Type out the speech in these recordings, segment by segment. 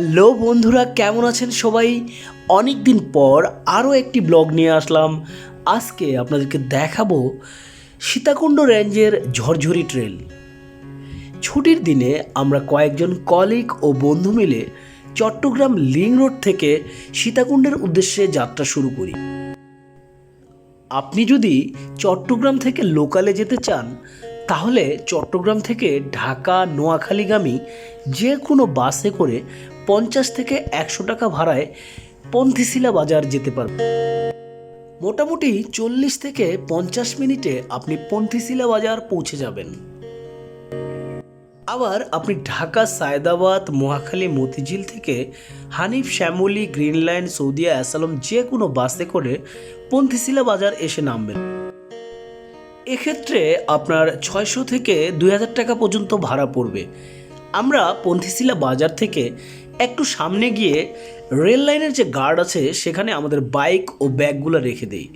Hello বন্ধুরা, কেমন আছেন সবাই? অনেক দিন পর আরও একটি ব্লগ নিয়ে আসলাম। আজকে আপনাদেরকে দেখাবো সীতাকুণ্ড রেঞ্জের ঝরঝরি ট্রেল। ছুটির দিনে আমরা কয়েকজন কলিগ ও বন্ধু মিলে চট্টগ্রাম লিং রোড থেকে সীতাকুণ্ডের উদ্দেশ্যে যাত্রা শুরু করি। আপনি যদি চট্টগ্রাম থেকে লোকালে যেতে চান তাহলে চট্টগ্রাম থেকে ঢাকা, নোয়াখালীগামী যে কোনো বাসে করে পঞ্চাশ থেকে একশো টাকা ভাড়ায় পন্থিশিলা বাজার যেতে পারবে। মোটামুটি চল্লিশ থেকে পঞ্চাশ মিনিটে আপনি পন্থিশিলা বাজার পৌঁছে যাবেন। আবার আপনি ঢাকা, সায়দাবাদ মহাখালী মতিঝিল থেকে হানিফ, শ্যামলী গ্রিন লাইন সৌদিয়া, অ্যাসালম যে কোনো বাসে করে পন্থিশিলা বাজার এসে নামবেন। এক্ষেত্রে আপনার ছয়শো থেকে দুই হাজার টাকা পর্যন্ত ভাড়া পড়বে। আমরা পন্থিশিলা বাজার থেকে একটু সামনে গিয়ে রেল লাইনের যে গার্ড আছে, সেখানে আমাদের বাইক ও ব্যাগগুলো রেখে দেই।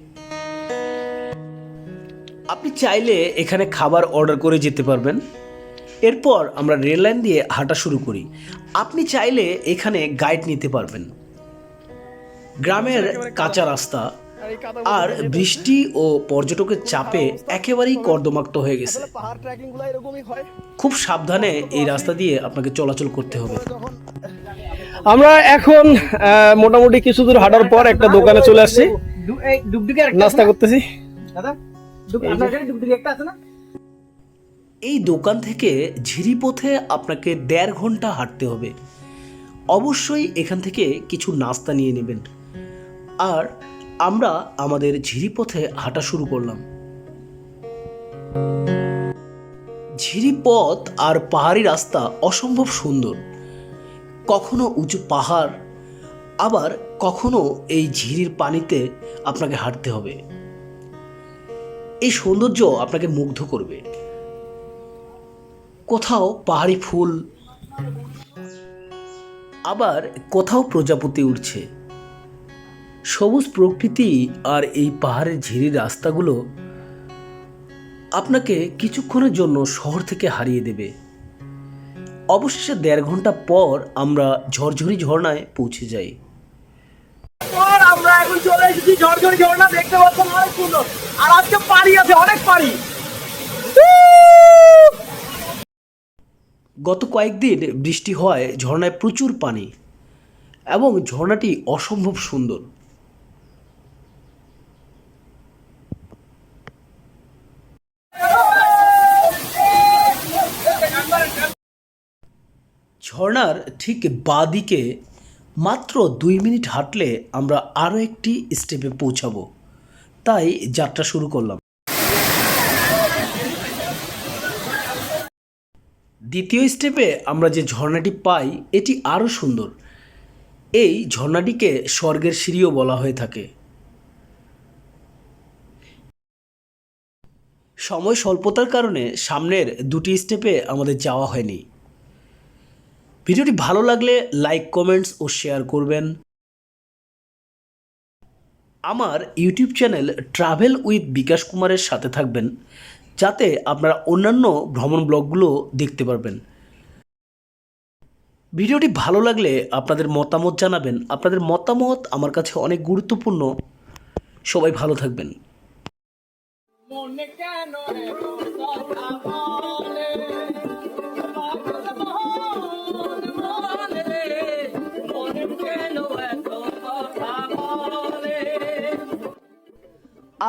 আপনি চাইলে এখানে খাবার অর্ডার করে যেতে পারবেন। এরপর আমরা রেল লাইন দিয়ে হাঁটা শুরু করি। আপনি চাইলে এখানে গাইড নিতে পারবেন। গ্রামের কাঁচা রাস্তা আর বৃষ্টি ও পর্যটকের চাপে একেবারেই কর্দমাক্ত হয়ে গেছে। পাহাড় ট্রেকিংগুলো এরকমই হয়। খুব সাবধানে এই রাস্তা দিয়ে আপনাকে চলাচল করতে হবে। আমরা এখন মোটামুটি কিছু দূর হাঁটার পর একটা দোকানে চলে আসছি। নাস্তা করতেছি। দাদা ডুগ- আপনার কাছে ডুগডুগি একটা আছে না? এই দোকান থেকে ঝিরিপথে আপনাকে দেড় ঘণ্টা হাঁটতে হবে। অবশ্যই এখান থেকে কিছু নাস্তা নিয়ে নেবেন। আর আমরা আমাদের ঝিরিপথে হাঁটা শুরু করলাম। ঝিরিপথ আর পাহাড়ি রাস্তা অসম্ভব সুন্দর। কখনো উঁচু পাহাড়, আবার কখনো এই ঝিরির পানিতে আপনাকে হাঁটতে হবে। এই সৌন্দর্য আপনাকে মুগ্ধ করবে। কোথাও পাহাড়ি ফুল, আবার কোথাও প্রজাপতি উঠছে সবুজ প্রকৃতি আর এই পাহাড়ের ঝিরি রাস্তাগুলো আপনাকে কিছুক্ষণের জন্য শহর থেকে হারিয়ে দেবে। অবশেষে দেড় ঘণ্টা পর আমরা ঝরঝরি ঝর্ণায় পৌঁছে যাই। আমরা এখন চলে এসেছি ঝড়ঝড়ি ঝর্ণা দেখতে পাচ্ছেন অনেক সুন্দর। আর আজকে পাড়ি আছে অনেক পাড়ি। গত কয়েকদিন বৃষ্টি হয় ঝর্ণায় প্রচুর পানি এবং ঝর্ণাটি অসম্ভব সুন্দর। ঝর্ণার ঠিক বাদিকে মাত্র দুই মিনিট হাঁটলে আমরা আরও একটি স্টেপে পৌঁছাবো। তাই যাত্রা শুরু করলাম। দ্বিতীয় স্টেপে আমরা যে ঝর্ণাটি পাই, এটি আরও সুন্দর। এই ঝর্ণাটিকে স্বর্গের সিঁড়িও বলা হয়ে থাকে। সময় স্বল্পতার কারণে সামনের দুটি স্টেপে আমাদের যাওয়া হয়নি। ভিডিওটি ভালো লাগলে লাইক, কমেন্টস ও শেয়ার করবেন। আমার YouTube channel travel with Bikash কুমারের সাথে থাকবেন, যাতে আপনারা অন্যান্য ভ্রমণ ব্লগগুলো দেখতে পারবেন। ভিডিওটি ভালো লাগলে আপনাদের মতামত জানাবেন। আপনাদের মতামত আমার কাছে অনেক গুরুত্বপূর্ণ। সবাই ভালো থাকবেন।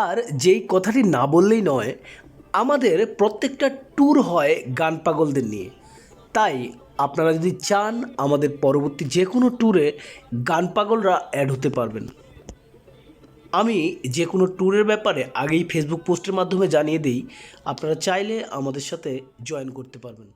আর যেই কথাটি না বললেই নয়, আমাদের প্রত্যেকটা ট্যুর হয় গান পাগলদের নিয়ে। তাই আপনারা যদি চান, আমাদের পরবর্তী যে কোনো ট্যুরে গান পাগলরা অ্যাড হতে পারবেন। আমি যে কোনো ট্যুরের ব্যাপারে আগেই ফেসবুক পোস্টের মাধ্যমে জানিয়ে দিই, আপনারা চাইলে আমাদের সাথে জয়েন করতে পারবেন।